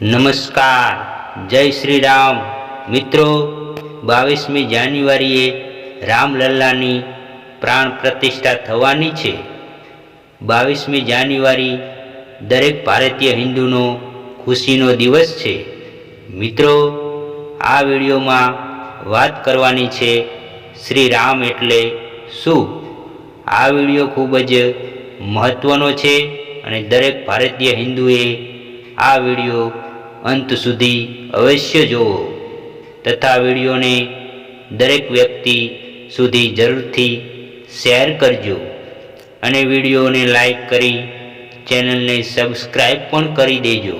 નમસ્કાર, જય શ્રી રામ મિત્રો, બાવીસમી જાન્યુઆરીએ રામલલ્લાની પ્રાણ પ્રતિષ્ઠા થવાની છે. બાવીસમી જાન્યુઆરી દરેક ભારતીય હિન્દુનો ખુશીનો દિવસ છે. મિત્રો, આ વિડીયોમાં વાત કરવાની છે શ્રી રામ એટલે શું? આ વીડિયો ખૂબ જ મહત્ત્વનો છે અને દરેક ભારતીય હિન્દુએ આ વીડિયો અંત સુધી અવશ્ય જુઓ તથા વિડીયોને દરેક વ્યક્તિ સુધી જરૂરથી શેર કરજો અને વિડીયોને લાઈક કરી ચેનલને સબસ્ક્રાઈબ પણ કરી દેજો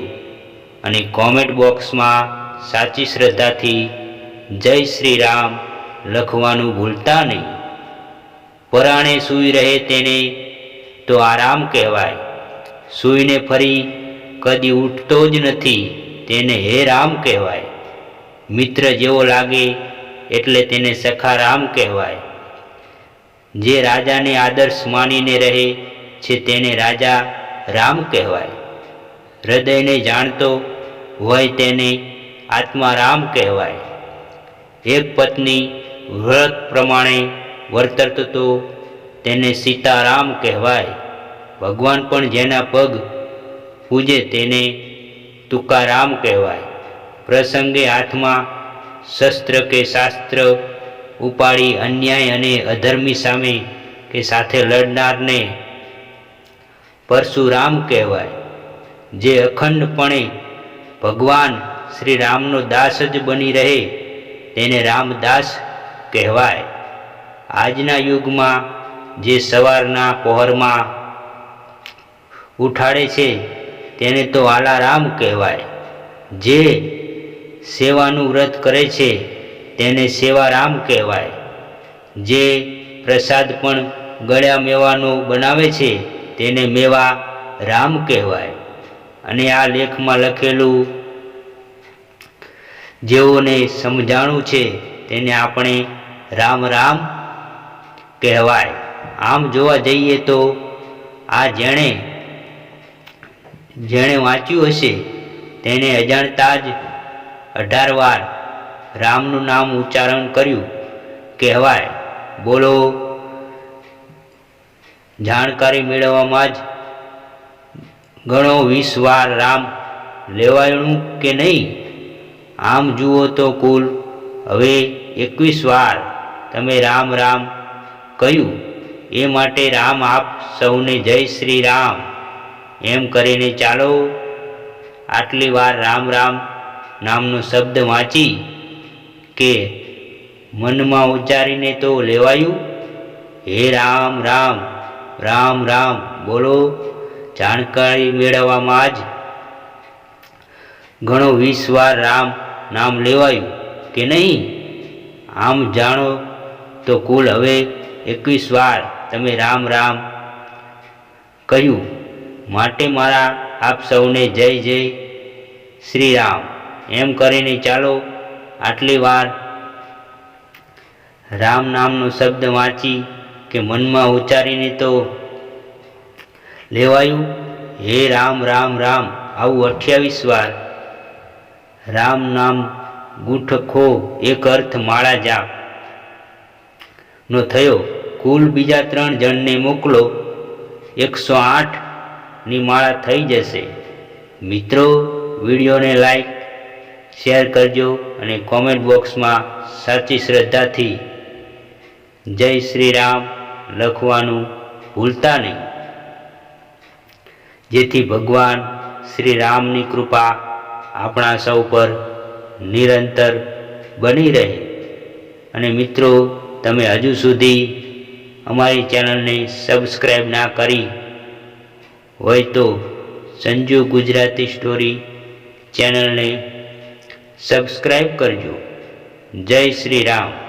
અને કોમેન્ટ બોક્સમાં સાચી શ્રદ્ધાથી જય શ્રી રામ લખવાનું ભૂલતા નહીં. પરાણે સૂઈ રહે તેને તો આરામ કહેવાય. સૂઈને ફરી કદી ઉઠતો જ નથી. તેને હે રામ કહેવાય. મિત્ર જેવો લાગે એટલે તેને સખા રામ કહેવાય. જે રાજાને આદર્શ માનીને રહે છે તેને રાજા રામ કહેવાય. હૃદયને જાણતો હોય તેને આત્મા રામ કહેવાય. એક પત્ની વ્રત પ્રમાણે વર્તતો તેને સીતારામ કહેવાય. ભગવાન પણ જેના પગ પૂજે તેને તુકારામ કહેવાય. પ્રસંગે હાથમાં શસ્ત્ર કે શાસ્ત્ર ઉપાડી અન્યાય અને અધર્મી સામે કે સાથે લડનારને પરશુરામ કહેવાય. જે અખંડપણે ભગવાન શ્રી રામનો દાસ જ બની રહે, તેને રામદાસ કહેવાય. આજના યુગમાં જે સવારના પહોરમાં ઉઠાડે છે તેને તો આલારામ કહેવાય. જે સેવાનું વ્રત કરે છે, તેને સેવારામ કહેવાય. જે પ્રસાદ પણ ગળ્યા મેવાનો બનાવે છે, તેને મેવા રામ કહેવાય. અને આ લેખમાં લખેલું જેઓને સમજાણું છે, તેને આપણે રામ રામ કહેવાય. આમ જોવા જઈએ તો આ જેણે જેણે વાંચ્યું હશે, તેણે અજાણતા જ અઢાર વાર રામનું નામ ઉચ્ચારણ કર્યું. કહેવાય, બોલો, જાણકારી મેળવવામાં જ ઘણો વીસ વાર રામ લેવાયું કે નહીં? આમ જુઓ તો કુલ હવે એકવીસ વાર તમે રામ રામ કહ્યું. એ માટે રામ આપ સૌને જય શ્રી રામ. એમ કરીને ચાલો. આટલી વાર રામ રામ નામનો શબ્દ વાંચી કે મનમાં ઉચ્ચારીને તો લેવાયું. હે રામ રામ રામ રામ, બોલો. જાણકારી મેળવવામાં જ ઘણો વીસ વાર રામ નામ લેવાયું કે નહીં? આમ જાણો તો કુલ હવે એકવીસ વાર તમે રામ રામ કહ્યું. માટે મારા આપ સૌને જય જય શ્રી રામ એમ કરીને ચાલો આટલી વાર રામ નામનો શબ્દ વાંચી કે મનમાં ઉચ્ચારીને તો લેવાયું, હે રામ રામ રામ. આવું અઠ્યાવીસ વાર રામ નામ ગુઠખો એક અર્થ માળા જાપ નો થયો. કુલ બીજા ત્રણ જણને મોકલો. એકસો આઠની માળા થઈ જશે. મિત્રો, વિડીયોને લાઈક શેર કરજો અને કોમેન્ટ બોક્સમાં સાચી શ્રદ્ધાથી જય શ્રી રામ લખવાનું ભૂલતા નહીં. જેથી ભગવાન શ્રી રામની કૃપા આપણા સૌ પર નિરંતર બની રહે. અને મિત્રો, તમે હજુ સુધી અમારી ચેનલને સબસ્ક્રાઈબ ના કરી હોય તો સંજુ ગુજરાતી સ્ટોરી ચેનલને સબસ્ક્રાઈબ કરજો. જય શ્રી રામ.